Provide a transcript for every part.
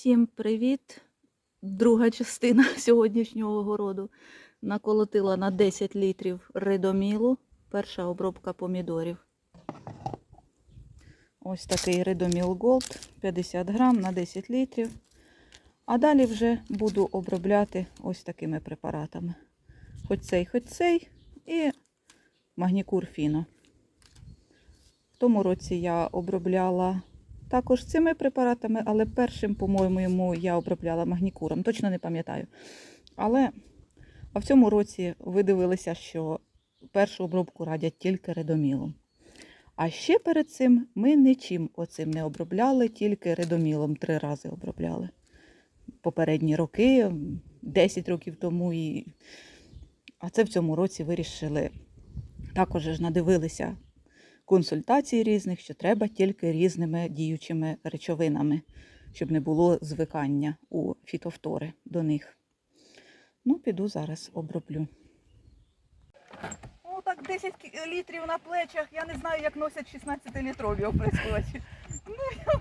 Всім привіт! Друга частина сьогоднішнього городу. Наколотила на 10 літрів ридомілу. Перша обробка помідорів. Ось такий ридоміл Gold 50 грам на 10 літрів. А далі вже буду обробляти ось такими препаратами. Хоч цей, хоч цей і магнікур фіно. В тому році я обробляла також цими препаратами, але першим, по-моєму, йому я обробляла магнікуром. Точно не пам'ятаю. Але а в цьому році ви дивилися, що першу обробку радять тільки редомілом. А ще перед цим ми нічим оцим не обробляли, тільки редомілом три рази обробляли. Попередні роки, 10 років тому. І... А це в цьому році вирішили. Також ж надивилися консультацій різних, що треба тільки різними діючими речовинами, щоб не було звикання у фітофтори до них. Ну, піду зараз оброблю. Ну, так 10 літрів на плечах. Я не знаю, як носять 16-літрові оприскувачі. Ну,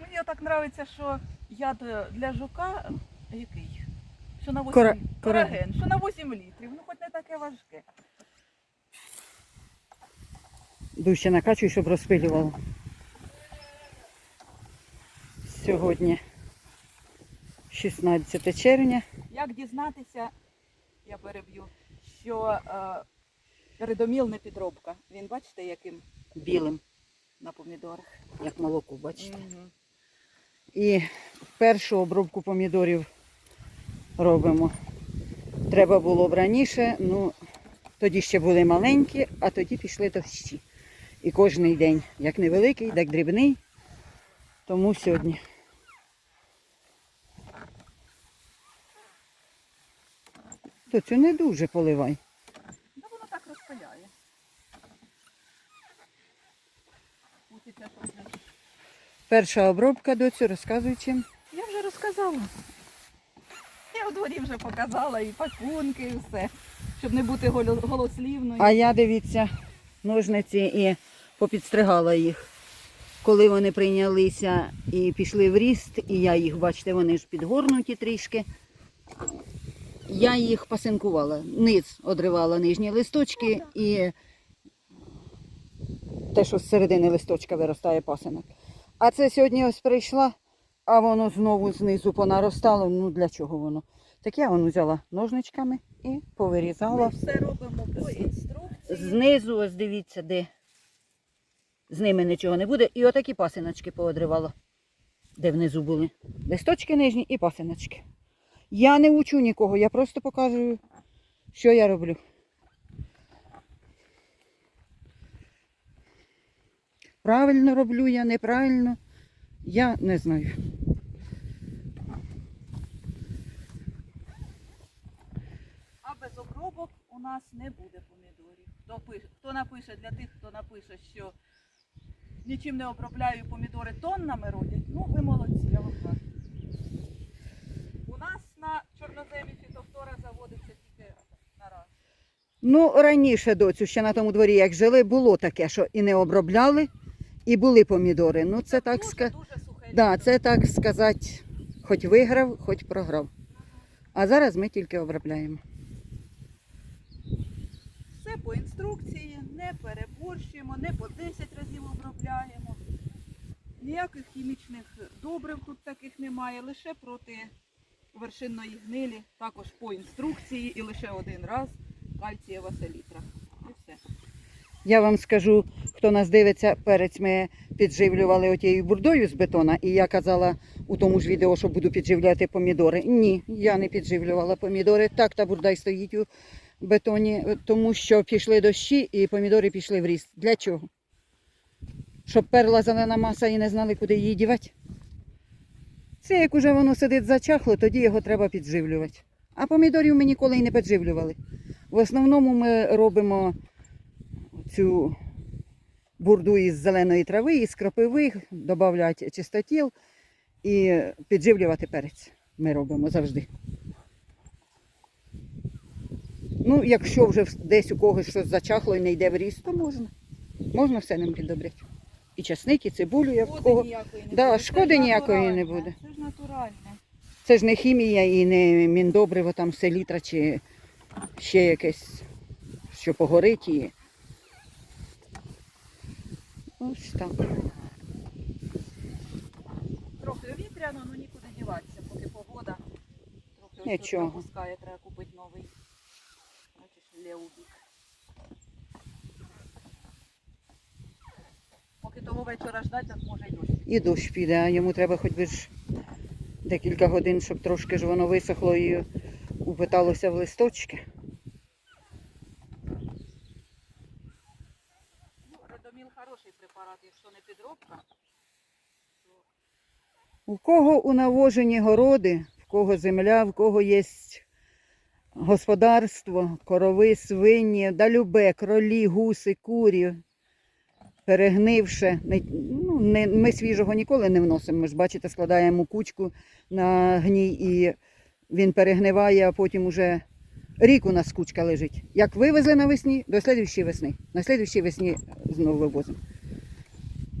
мені так подобається, що яд для жука який? Що на 8 Кора- кораген, що на 8 літрів. Ну, хоч не таке важке. Дужче накачуй, щоб розпилювало. Сьогодні 16 червня. Як дізнатися, я переб'ю, що е, редоміл не підробка. Він бачите, яким Білим, на помідорах. як молоко, бачите. Мгм. І першу обробку помідорів робимо. Треба було б раніше, ну тоді ще були маленькі, а тоді пішли дощі. І кожний день, як невеликий, так дрібний. Тому сьогодні. То цю не дуже поливай. Да воно так розпиляє. Перша обробка доцю, розказуй чим. Я вже розказала. Я у дворі вже показала і пакунки, і все. Щоб не бути голо- голослівною. А я дивіться, ножниці і попідстригала їх. Коли вони прийнялися і пішли в ріст, і я їх, бачите, вони ж підгорнуті трішки. Я їх пасинкувала. Низ одривала нижні листочки і те, що з середини листочка виростає пасинок. А це сьогодні ось прийшла, а воно знову знизу понаростало. Ну для чого воно? Так я воно взяла ножничками і повирізала. Ми все робимо по інструкції. Знизу, ось дивіться, де з ними нічого не буде. І отакі пасиночки поодривала, де внизу були. Листочки нижні і пасиночки. Я не учу нікого, я просто показую, що я роблю. Правильно роблю я, неправильно. Я не знаю. А без обробок у нас не буде помідорів. Хто, пише, хто напише для тих, хто напише, що нічим не обробляю помідори тоннами родять, ну ви молодці, я вам кажу. У нас на чорноземі фітофтора заводиться тільки на раз. Ну, раніше доцю, ще на тому дворі, як жили, було таке, що і не обробляли, і були помідори. Ну, це так дуже Да, це так сказати, хоч виграв, хоч програв. А зараз ми тільки обробляємо. Все по інструкції, не переборщуємо, не по 10 разів обробляємо. Ніяких хімічних добрив тут таких немає, лише проти вершинної гнилі, також по інструкції і лише один раз кальцієва селітра. І все. Я вам скажу, хто нас дивиться, перець ми підживлювали отією бурдою з бетона, і я казала у тому ж відео, що буду підживляти помідори. Ні, я не підживлювала помідори. Так та бурда й стоїть у бетоні, тому що пішли дощі і помідори пішли в ріст. Для чого? Щоб перла зелена маса і не знали, куди її дівати. Це як уже воно сидить зачахло, тоді його треба підживлювати. А помідорів ми ніколи й не підживлювали. В основному ми робимо цю бурду із зеленої трави, із кропиви, додати чистотіл і підживлювати перець. Ми робимо завжди. Ну, якщо вже десь у когось щось зачахло і не йде в ріст, то можна. Можна все ним підобрати. І часник, і цибулю, як в кого. ніякої не Да, буде. Це шкоди ж ніякої не натуральне, буде. Це ж натуральне. Це ж не хімія і не міндобриво, там селітра чи ще якесь, що погорить і. Ось так. Трохи вітряно, ну нікуди діватися, поки погода. Трохи ось Нічого. пропускає, треба купити леубік. Поки того вечора ждать, так може й дощ. І дощ піде, а йому треба хоч би ж декілька годин, щоб трошки ж воно висохло і упиталося в листочки. Ну, хороший препарат, якщо не підробка. У кого у навожені городи, в кого земля, в кого є господарство, корови, свині, да любе, кролі, гуси, курі, перегнивши. Не, ну, не, ми свіжого ніколи не вносимо. Ми ж бачите, складаємо кучку на гній і він перегниває, а потім уже рік у нас кучка лежить. Як вивезли навесні, до слідущої весни. На слідущій весні знову вивозимо.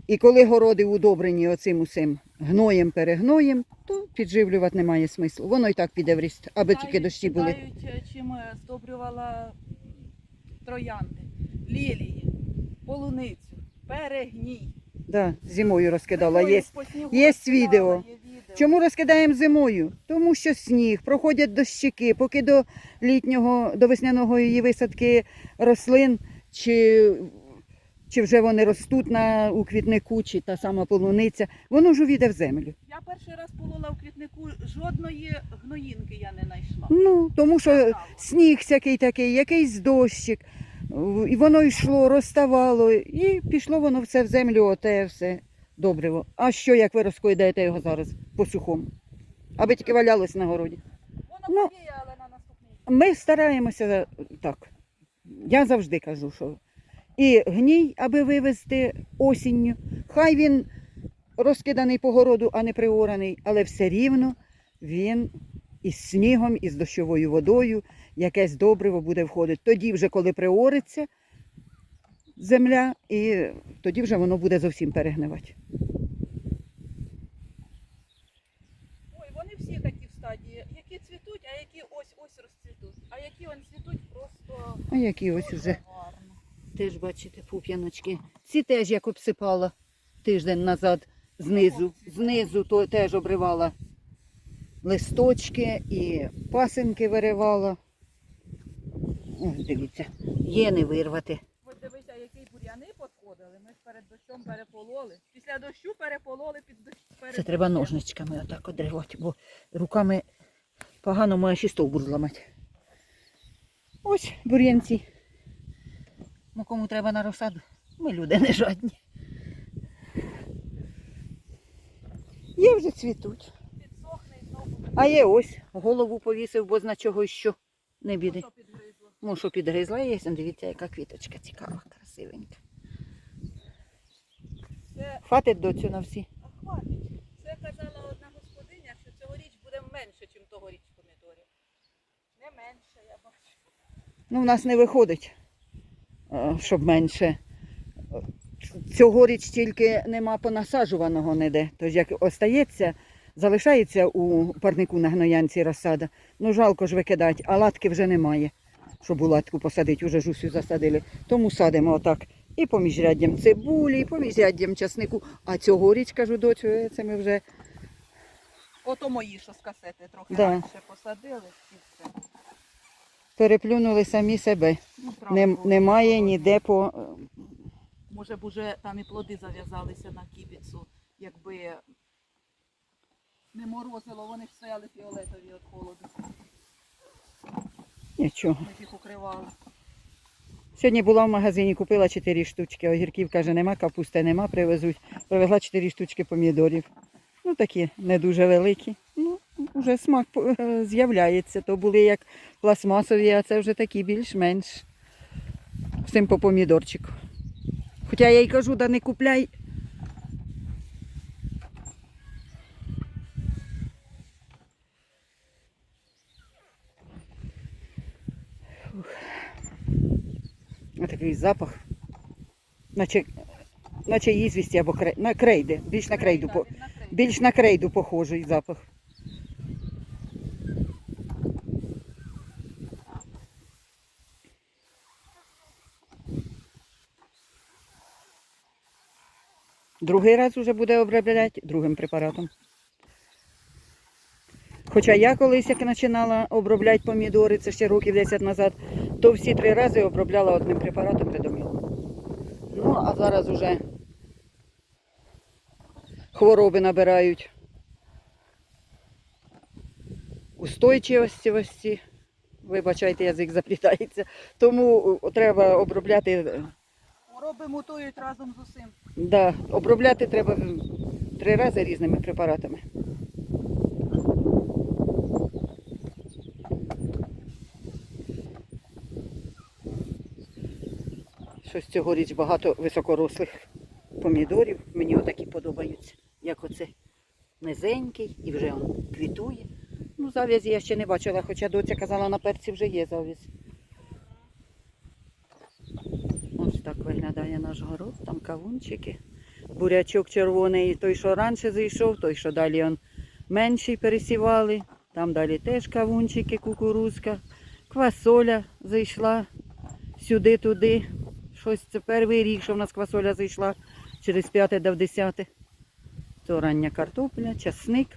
І коли городи удобрені оцим усім гноєм, перегноєм, то підживлювати немає смислу. Воно і так піде в ріст, аби тільки дощі були. Питають, е, чим е, здобрювала троянди, лілії, полуницю, перегній. Да, зимою розкидала. Такої Є. по снігу є розкидала, відео. є відео. Чому розкидаємо зимою? Тому що сніг, проходять дощики, поки до літнього, до весняного її висадки рослин, чи, чи вже вони ростуть на, у квітнику, чи та сама полуниця, воно ж увійде в землю. Я перший раз полола в квітнику, жодної гноїнки я не знайшла. Ну, тому що сніг всякий такий, якийсь дощик. І воно йшло, розставало, і пішло воно все в землю, оте все добриво. А що, як ви розкоїдаєте його зараз по сухому? Аби тільки валялось на городі. Воно Ну, подіє, але на наступний. Ми стараємося так. Я завжди кажу, що і гній, аби вивезти осінню. Хай він розкиданий по городу, а не приораний, але все рівно він із снігом, із дощовою водою, якесь добриво буде входити. Тоді вже, коли приориться земля, і тоді вже воно буде зовсім перегнивати. Ой, вони всі такі в стадії, які цвітуть, а які ось-ось розцвітуть. А які вони цвітуть просто А які ось гарно. Теж бачите, пуп'яночки. Ці теж як обсипала тиждень назад знизу. Знизу то теж обривала листочки і пасинки виривала. Ось дивіться, є не вирвати. Ось дивися, які бур'яни підходили. Ми ж перед дощом перепололи. Після дощу перепололи під дощ. перед Це треба ножничками отак одривати, бо руками погано може ще стовбур зламати. Ось бур'янці. Ну кому треба на розсаду? Ми люди не жадні. Є вже цвітуть. А є ось, голову повісив, бо зна чого що не біди. Ну, що підгризла є, дивіться, яка квіточка цікава, красивенька. Це Хватить доцю на всі. а хватить. Це казала одна господиня, що цьогоріч буде менше, ніж тогоріч помідорів. Не менше, я бачу. Ну, в нас не виходить, щоб менше. Цьогоріч тільки нема понасаджуваного ніде. Тож як остається, залишається у парнику на гноянці розсада. Ну жалко ж викидати, а латки вже немає. Щоб у латку посадити, уже ж усю засадили. Тому садимо отак. І по міжряддям цибулі, і по міжряддям часнику. А цьогоріч, кажу, е, це ми вже Ото мої, що з касети трохи Да. раніше посадили. І все. Переплюнули самі себе. Ну, правда, немає ніде по. Може б уже там і плоди зав'язалися на кібіцу, якби не морозило, вони ж стояли фіолетові від холоду. Нічого. Ми ж їх укривали. Сьогодні була в магазині, купила 4 штучки. Огірків каже, нема, капусти нема, привезуть. Привезла 4 штучки помідорів. Ну такі не дуже великі. Вже смак е, з'являється. То були як пластмасові, а це вже такі більш-менш. Всім по помідорчику. Хоча я й кажу, да не купляй. Ух. Отакий запах. Наче, наче ізвісті або крей, на крейди. Більш на крейду, по, Він на крейду. більш на крейду похожий запах. Другий раз вже буде обробляти другим препаратом. Хоча я колись як починала обробляти помідори, це ще років 10 назад, то всі три рази обробляла одним препаратом редоміл. Ну, а зараз уже хвороби набирають устойчивості. Вибачайте, язик заплітається. Тому треба обробляти. е, Хвороби мутують разом з усім. Да, обробляти треба три рази різними препаратами. Щось цьогоріч багато високорослих помідорів. Мені отакі подобаються, як оце низенький і вже он квітує. Ну, зав'язі я ще не бачила, хоча доця казала, на перці вже є зав'язь. Ось так виглядає наш город, там кавунчики. Бурячок червоний, той, що раніше зайшов, той, що далі он менший пересівали. Там далі теж кавунчики, кукурузка, квасоля зайшла сюди-туди. Щось це перший рік, що в нас квасоля зайшла через п'яте до десяте. То рання картопля, часник.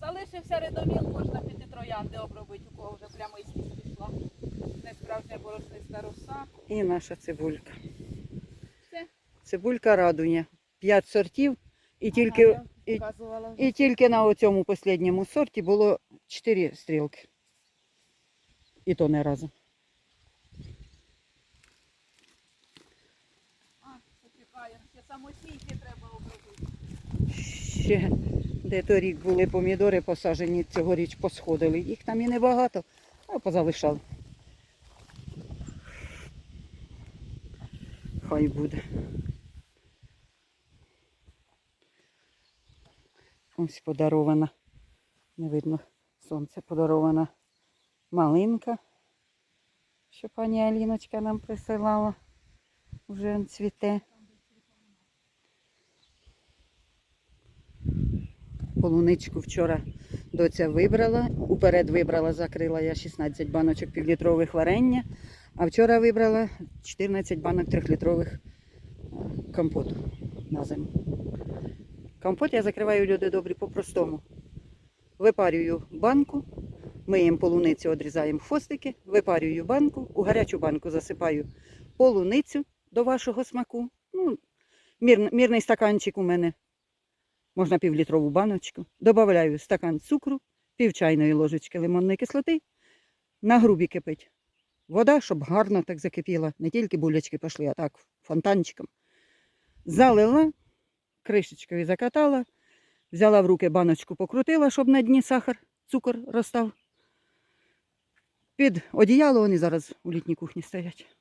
Залишився редоміл, можна піти троянди обробити, у кого вже прямий пішла. Не справжня борошниста роса. І наша цибулька. Все. Цибулька радує. П'ять сортів і тільки, і, і тільки на оцьому останньому сорті було чотири стрілки. І то не разом. А, почекаємо, ще самосійки треба обробити. Ще де торік були помідори посаджені, цьогоріч посходили. Їх там і небагато, а позалишали. Хай буде. Ось подарована. Не видно сонце подарована малинка, що пані Аліночка нам присилала. Вже он цвіте. Полуничку вчора доця вибрала. Уперед вибрала, закрила я 16 баночок півлітрових варення, а вчора вибрала 14 банок трьохлітрових е, компоту на зиму. Компот я закриваю люди добрі по-простому. Випарюю банку, миємо полуницю, одрізаємо хвостики, випарюю банку, у гарячу банку засипаю полуницю до вашого смаку. Ну, мір, мірний стаканчик у мене можна півлітрову баночку. Добавляю стакан цукру, пів чайної ложечки лимонної кислоти. На грубі кипить вода, щоб гарно так закипіла. Не тільки булячки пішли, а так фонтанчиком. Залила, кришечкою закатала, взяла в руки баночку, покрутила, щоб на дні сахар, цукор розстав. Під одіяло вони зараз у літній кухні стоять.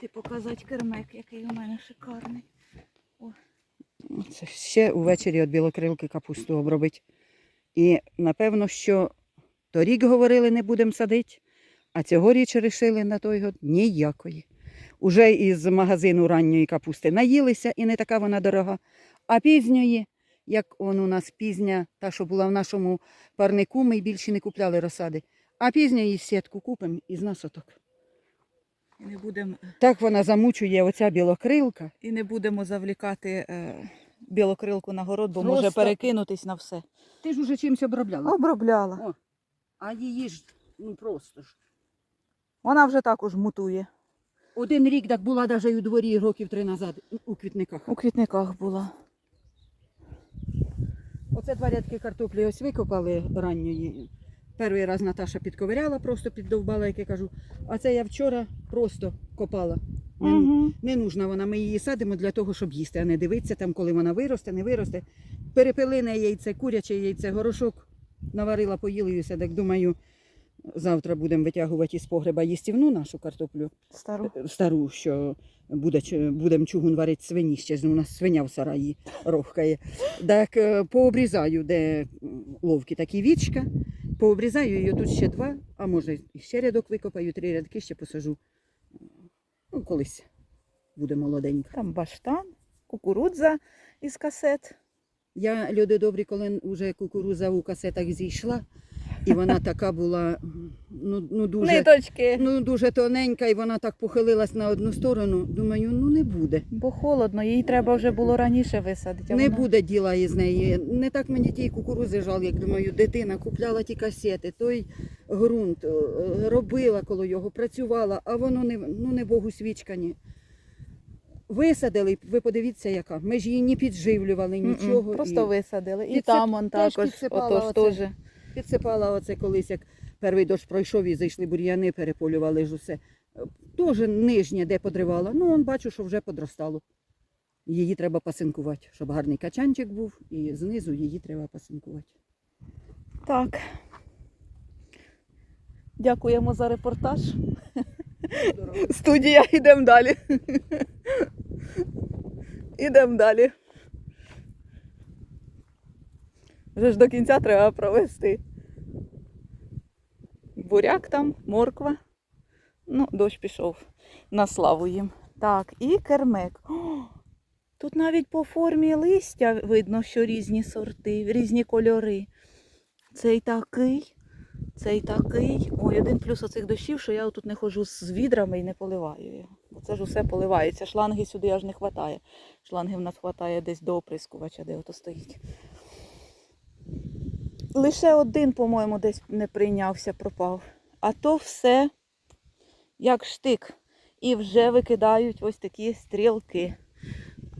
Піти показати кермек, який у мене шикарний. Це ще увечері від білокрилки капусту обробить. І напевно, що торік говорили, не будемо садити, а цьогоріч вирішили на той год ніякої. Уже із магазину ранньої капусти наїлися і не така вона дорога. А пізньої, як он у нас пізня, та, що була в нашому парнику, ми більше не купляли розсади. А пізньої сітку купимо із насоток. І не будемо Так вона замучує оця білокрилка. і не будемо завлікати е, білокрилку на город, бо може Просто- перекинутись на все. Ти ж уже чимось обробляла. Обробляла. О, а її ж ну просто ж. Вона вже також мутує. Один рік так була навіть у дворі років три назад у квітниках. У квітниках була. Оце два рядки картоплі ось викопали ранньої. Перший раз Наташа підковиряла, просто піддовбала, як я кажу. А це я вчора просто копала. Не, Угу. не нужна вона, ми її садимо для того, щоб їсти, а не дивитися там, коли вона виросте, не виросте. Перепелине яйце, куряче яйце, горошок наварила, поїла, і все. Так думаю, завтра будемо витягувати із погреба їстівну нашу картоплю. Стару. стару, що буде, будемо чугун варити свині, ще у нас свиня в сараї рохкає. Так е, пообрізаю, де м, ловки такі вічка, пообрізаю її тут ще два, а може і ще рядок викопаю, три рядки ще посажу. Ну, колись буде молоденька. Там баштан, кукурудза із касет. Я, люди добрі, коли вже кукуруза у касетах зійшла, І вона така була ну, ну, дуже, Ниточки. ну, дуже тоненька, і вона так похилилась на одну сторону. Думаю, ну не буде. Бо холодно, їй треба вже було раніше висадити. а Не вона- буде діла із неї. Не так мені тієї кукурузи жал, як думаю, дитина купляла ті касети, той ґрунт е, робила коло його, працювала, а воно не, ну, не Богу свічкані. Висадили, ви подивіться, яка. Ми ж її не підживлювали, нічого. Просто і висадили. І Підсип- там он теж також. підсипала Отож оце. теж. Підсипала оце колись, як перший дощ пройшов і зайшли бур'яни, переполювали ж усе. Теж нижнє, де подривала. Ну, он бачу, що вже подростало. Її треба пасинкувати, щоб гарний качанчик був, і знизу її треба пасинкувати. Так. Дякуємо за репортаж. Студія, йдемо далі. Ідемо далі. Вже ж до кінця треба провести. Буряк там, морква. Ну, дощ пішов на славу їм. Так, і кермек. О, тут навіть по формі листя видно, що різні сорти, різні кольори. Цей такий, цей такий. Ой, один плюс оцих дощів, що я тут не ходжу з відрами і не поливаю його. Це ж усе поливається. Шланги сюди аж не вистачає. Шланги в нас вистачає десь до оприскувача, де ото стоїть. Лише один, по-моєму, десь не прийнявся, пропав. А то все як штик. І вже викидають ось такі стрілки.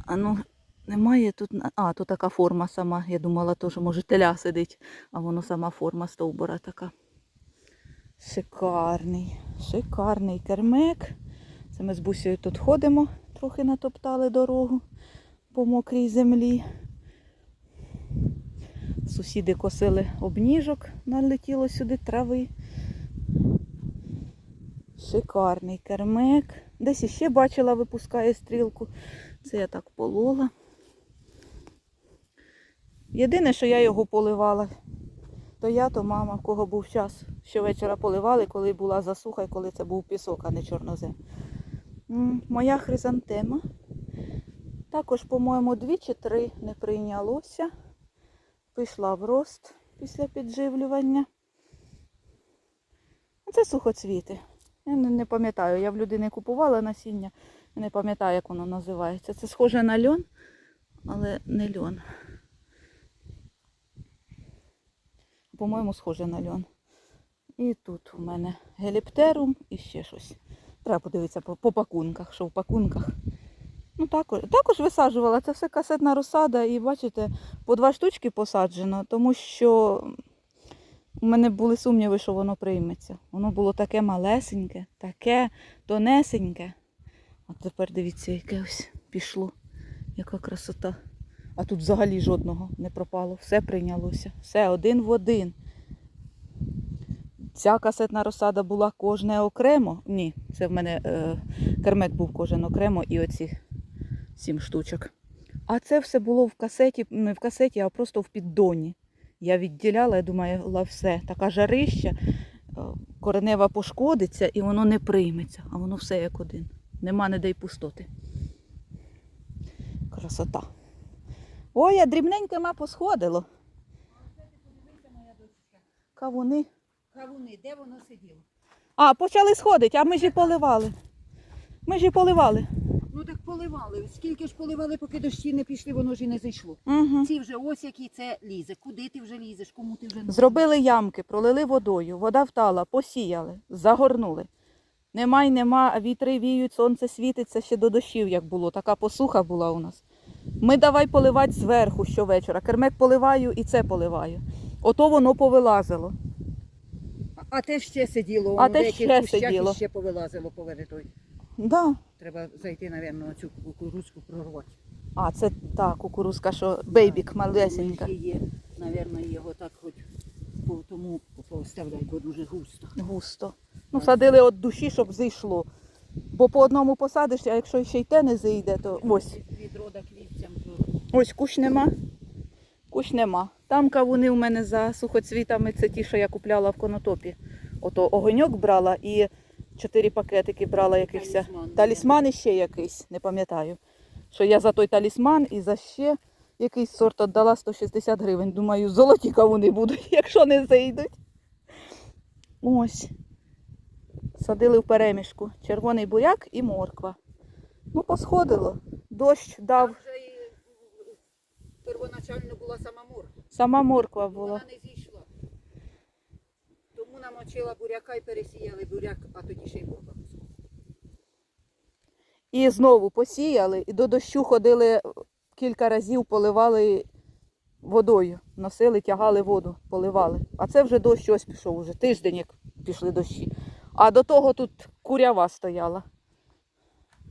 А ну, немає тут. А, тут така форма сама. Я думала, теж може теля сидить, а воно сама форма стовбура така. Шикарний, шикарний кермек. Це ми з бусею тут ходимо, трохи натоптали дорогу по мокрій землі. Сусіди косили обніжок, налетіло сюди трави. Шикарний кермек. Десь іще бачила, випускає стрілку. Це я так полола. Єдине, що я його поливала, то я, то мама, в кого був час. Щовечора поливали, коли була засуха і коли це був пісок, а не чорнозем. Моя хризантема. Також, по-моєму, дві чи три не прийнялося. Пішла в рост після підживлювання. Це сухоцвіти. Я не, пам'ятаю, я в людини купувала насіння, я не пам'ятаю, як воно називається. Це схоже на льон, але не льон. По-моєму, схоже на льон. І тут у мене геліптерум і ще щось. Треба подивитися по, по пакунках, що в пакунках. Ну, також, також висаджувала. Це все касетна розсада, і бачите, по два штучки посаджено, тому що у мене були сумніви, що воно прийметься. Воно було таке малесеньке, таке тонесеньке. А тепер дивіться, яке ось пішло. Яка красота. А тут взагалі жодного не пропало. Все прийнялося. Все один в один. Ця касетна розсада була кожне окремо. Ні, це в мене е, кермет був кожен окремо і оці сім штучок. А це все було в касеті, не в касеті, а просто в піддоні. Я відділяла, я думаю, все, така жарища, е, коренева пошкодиться і воно не прийметься, а воно все як один. Нема ніде й пустоти. Красота. Ой, а дрібненьке ма посходило. Кавуни. Кавуни, де воно сиділо? А, почали сходити, а ми ж і поливали. Ми ж і поливали. Ну так поливали. Скільки ж поливали, поки дощі не пішли, воно ж і не зайшло. Угу. Ці вже ось який це лізе. Куди ти вже лізеш, кому ти вже не Зробили ямки, пролили водою, вода втала, посіяли, загорнули. Нема й нема, вітри віють, сонце світиться ще до дощів, як було. Така посуха була у нас. Ми давай поливати зверху щовечора. Кермек поливаю і це поливаю. Ото воно повилазило. А- те ще сиділо, А те ще кущах сиділо. і ще повилазило поверетой. Да. Треба зайти, напевно, цю кукурузку прорвати. А, це та кукурузка, що бейбік малесенька. Є, напевно, його так хоч по тому поставляти, бо дуже густо. Густо. Ну, садили від душі, щоб зійшло. Бо по одному посадиш, а якщо ще й те не зійде, то ось. Від рода квітцям, Ось кущ нема. Кущ нема. Там кавуни у мене за сухоцвітами, це ті, що я купляла в конотопі. Ото огоньок брала і чотири пакетики брала якихось. Талісман. Талісман ще якийсь, не пам'ятаю. Що я за той талісман і за ще якийсь сорт віддала 160 гривень. Думаю, золоті кавуни будуть, якщо не зайдуть. Ось. Садили в перемішку. Червоний буряк і морква. Ну, посходило. Дощ дав. вже і первоначально була сама морква. Сама морква була. Вона не Тому намочила буряка і пересіяли буряк, а тоді ще й морква. І знову посіяли, і до дощу ходили кілька разів, поливали водою. Носили, тягали воду, поливали. А це вже дощ ось пішов, уже тиждень, як пішли дощі. А до того тут курява стояла.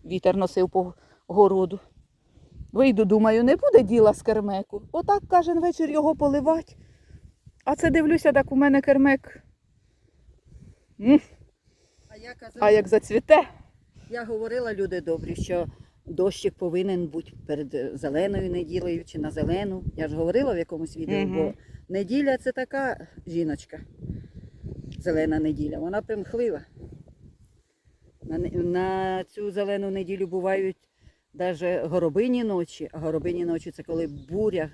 Вітер носив по городу. Вийду, думаю, не буде діла з кермеку. Отак кожен вечір його поливати. А це дивлюся, так у мене кермек. М, А я казала, А як зацвіте. я говорила люди добрі, що дощик повинен бути перед зеленою неділею чи на зелену. Я ж говорила в якомусь відео, Мгм. бо неділя це така жіночка. Зелена неділя, вона примхлива. На, не- на цю зелену неділю бувають навіть горобині ночі, а горобині ночі це коли буря,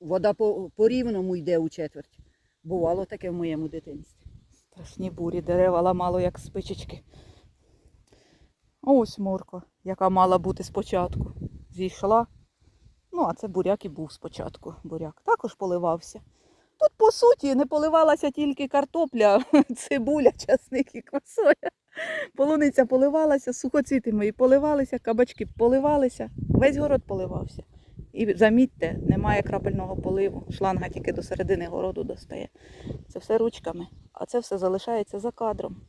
вода по, по рівному йде у четверть. Бувало таке в моєму дитинстві. Страшні бурі, дерева ламало, як спичечки. Ось морква, яка мала бути спочатку. Зійшла. Ну, а це буряк і був спочатку. Буряк також поливався. Тут, по суті, не поливалася тільки картопля, цибуля, часник і квасоля. Полуниця поливалася, сухоцвіти мої поливалися, кабачки поливалися, весь город поливався. І замітьте, немає крапельного поливу. Шланга тільки до середини городу достає. Це все ручками, а це все залишається за кадром.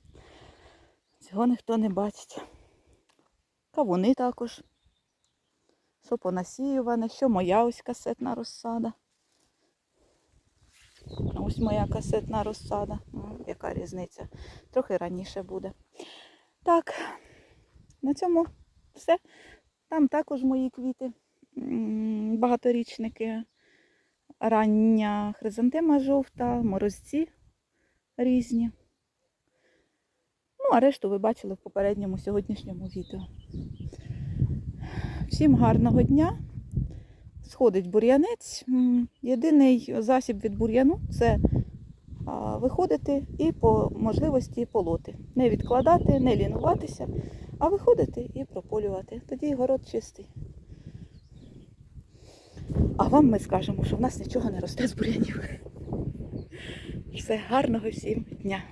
Цього ніхто не бачить. Кавуни також. Що понасіюване, що моя ось касетна розсада. Ось моя касетна розсада. Ну, яка різниця? Трохи раніше буде. Так, на цьому все. Там також мої квіти. Багаторічники. Рання хризантема жовта, морозці різні. Ну, а решту ви бачили в попередньому сьогоднішньому відео. Всім гарного дня. Сходить бур'янець. Єдиний засіб від бур'яну це виходити і по можливості полоти. Не відкладати, не лінуватися, а виходити і прополювати. Тоді город чистий. А вам ми скажемо, що в нас нічого не росте з бур'янів. Все, гарного всім дня.